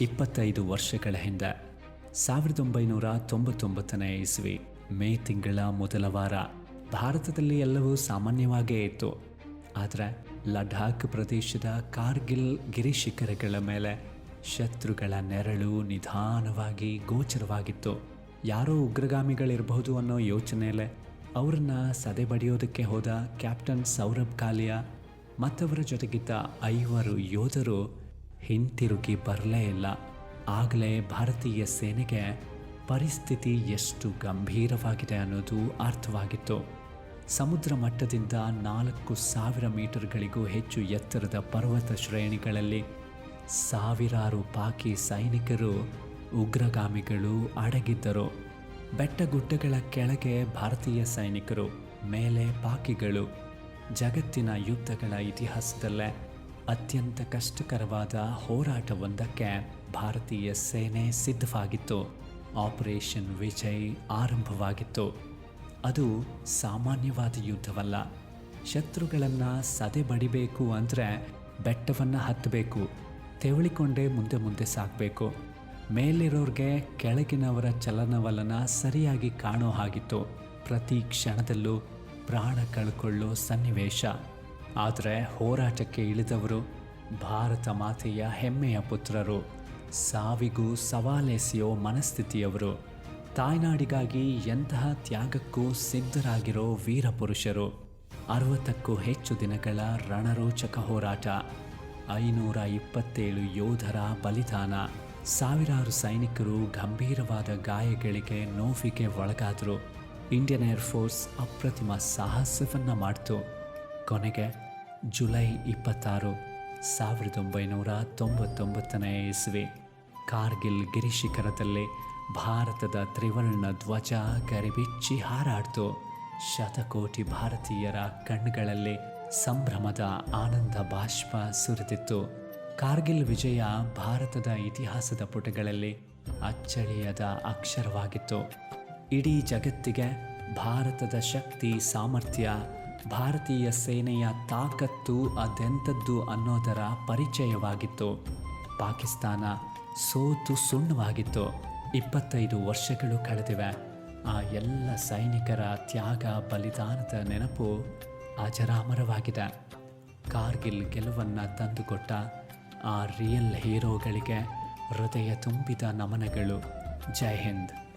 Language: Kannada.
ಇಪ್ಪತ್ತೈದು ವರ್ಷಗಳ ಹಿಂದೆ, ಸಾವಿರದ ಒಂಬೈನೂರ ತೊಂಬತ್ತೊಂಬತ್ತನೇ ಇಸ್ವಿ, ಮೇ ತಿಂಗಳ ಮೊದಲ ವಾರ, ಭಾರತದಲ್ಲಿ ಎಲ್ಲವೂ ಸಾಮಾನ್ಯವಾಗೇ ಇತ್ತು. ಆದರೆ, ಲಡಾಖ್ ಪ್ರದೇಶದ ಕಾರ್ಗಿಲ್ ಗಿರಿಶಿಖರಗಳ ಮೇಲೆ ಶತ್ರುಗಳ ನೆರಳು ನಿಧಾನವಾಗಿ ಗೋಚರವಾಗಿತ್ತು. ಯಾರೋ ಉಗ್ರಗಾಮಿಗಳಿರಬಹುದು ಅನ್ನೋ ಯೋಚನೆಯಲ್ಲೇ ಅವರನ್ನ ಸದೆಬಡಿಯೋದಕ್ಕೆ ಹೋದ ಕ್ಯಾಪ್ಟನ್ ಸೌರಭ್ ಕಾಲಿಯಾ ಮತ್ತವರ ಜೊತೆಗಿದ್ದ ಐವರು ಯೋಧರು ಹಿಂತಿರುಗಿ ಬರಲೇ ಇಲ್ಲ. ಆಗಲೇ ಭಾರತೀಯ ಸೇನೆಗೆ ಪರಿಸ್ಥಿತಿ ಎಷ್ಟು ಗಂಭೀರವಾಗಿದೆ ಅನ್ನೋದು ಅರ್ಥವಾಗಿತ್ತು. ಸಮುದ್ರ ಮಟ್ಟದಿಂದ ನಾಲ್ಕು ಸಾವಿರ ಮೀಟರ್ಗಳಿಗೂ ಹೆಚ್ಚು ಎತ್ತರದ ಪರ್ವತ ಶ್ರೇಣಿಗಳಲ್ಲಿ ಸಾವಿರಾರು ಪಾಕಿ ಸೈನಿಕರು, ಉಗ್ರಗಾಮಿಗಳು ಅಡಗಿದ್ದರು. ಬೆಟ್ಟಗುಡ್ಡಗಳ ಕೆಳಗೆ ಭಾರತೀಯ ಸೈನಿಕರು, ಮೇಲೆ ಪಾಕಿಗಳು. ಜಗತ್ತಿನ ಯುದ್ಧಗಳ ಇತಿಹಾಸದಲ್ಲೇ ಅತ್ಯಂತ ಕಷ್ಟಕರವಾದ ಹೋರಾಟವೊಂದಕ್ಕೆ ಭಾರತೀಯ ಸೇನೆ ಸಿದ್ಧವಾಗಿತ್ತು. ಆಪರೇಷನ್ ವಿಜಯ್ ಆರಂಭವಾಗಿತ್ತು. ಅದು ಸಾಮಾನ್ಯವಾದ ಯುದ್ಧವಲ್ಲ. ಶತ್ರುಗಳನ್ನು ಸದೆ ಬಡಿಬೇಕು ಅಂದರೆ ಬೆಟ್ಟವನ್ನು ಹತ್ತಬೇಕು, ತೆವಳಿಕೊಂಡೇ ಮುಂದೆ ಮುಂದೆ ಸಾಕಬೇಕು. ಮೇಲಿರೋರಿಗೆ ಕೆಳಗಿನವರ ಚಲನವಲನ ಸರಿಯಾಗಿ ಕಾಣೋ ಹಾಗಿತ್ತು. ಪ್ರತಿ ಕ್ಷಣದಲ್ಲೂ ಪ್ರಾಣ ಕಳ್ಕೊಳ್ಳೋ ಸನ್ನಿವೇಶ. ಆದರೆ ಹೋರಾಟಕ್ಕೆ ಇಳಿದವರು ಭಾರತ ಮಾತೆಯ ಹೆಮ್ಮೆಯ ಪುತ್ರರು. ಸಾವಿಗೂ ಸವಾಲೆಸೆಯೋ ಮನಸ್ಥಿತಿಯವರು. ತಾಯ್ನಾಡಿಗಾಗಿ ಎಂತಹ ತ್ಯಾಗಕ್ಕೂ ಸಿದ್ಧರಾಗಿರೋ ವೀರಪುರುಷರು. ಅರವತ್ತಕ್ಕೂ ಹೆಚ್ಚು ದಿನಗಳ ರಣರೋಚಕ ಹೋರಾಟ. ಐನೂರ ಇಪ್ಪತ್ತೇಳು ಯೋಧರ ಬಲಿದಾನ. ಸಾವಿರಾರು ಸೈನಿಕರು ಗಂಭೀರವಾದ ಗಾಯಗಳಿಗೆ ನೋವಿಗೆ ಒಳಗಾದರು. ಇಂಡಿಯನ್ ಏರ್ಫೋರ್ಸ್ ಅಪ್ರತಿಮ ಸಾಹಸವನ್ನು ಮಾಡಿತು. ಕೊನೆಗೆ ಜುಲೈ ಇಪ್ಪತ್ತಾರು, ಸಾವಿರದ ಒಂಬೈನೂರ ತೊಂಬತ್ತೊಂಬತ್ತನೇ ಇಸ್ವಿ, ಕಾರ್ಗಿಲ್ ಗಿರಿಶಿಖರದಲ್ಲಿ ಭಾರತದ ತ್ರಿವರ್ಣ ಧ್ವಜ ಗರಿಬಿಚ್ಚಿ ಹಾರಾಡ್ತು. ಶತಕೋಟಿ ಭಾರತೀಯರ ಕಣ್ಣುಗಳಲ್ಲಿ ಸಂಭ್ರಮದ ಆನಂದ ಬಾಷ್ಪ ಸುರಿದಿತ್ತು. ಕಾರ್ಗಿಲ್ ವಿಜಯ ಭಾರತದ ಇತಿಹಾಸದ ಪುಟಗಳಲ್ಲಿ ಅಚ್ಚಳಿಯದ ಅಕ್ಷರವಾಗಿತ್ತು. ಇಡೀ ಜಗತ್ತಿಗೆ ಭಾರತದ ಶಕ್ತಿ, ಸಾಮರ್ಥ್ಯ ಭಾರತೀಯ ಸೇನೆಯ ತಾಕತ್ತು ಅದೆಂಥದ್ದು ಅನ್ನೋದರ ಪರಿಚಯವಾಗಿತ್ತು. ಪಾಕಿಸ್ತಾನ ಸೋತು ಸುಣ್ಣವಾಗಿತ್ತು. ಇಪ್ಪತ್ತೈದು ವರ್ಷಗಳು ಕಳೆದಿವೆ. ಆ ಎಲ್ಲ ಸೈನಿಕರ ತ್ಯಾಗ ಬಲಿದಾನದ ನೆನಪು ಅಜರಾಮರವಾಗಿದೆ. ಕಾರ್ಗಿಲ್ ಗೆಲುವನ್ನು ತಂದುಕೊಟ್ಟ ಆ ರಿಯಲ್ ಹೀರೋಗಳಿಗೆ ಹೃದಯ ತುಂಬಿದ ನಮನಗಳು. ಜೈ ಹಿಂದ್.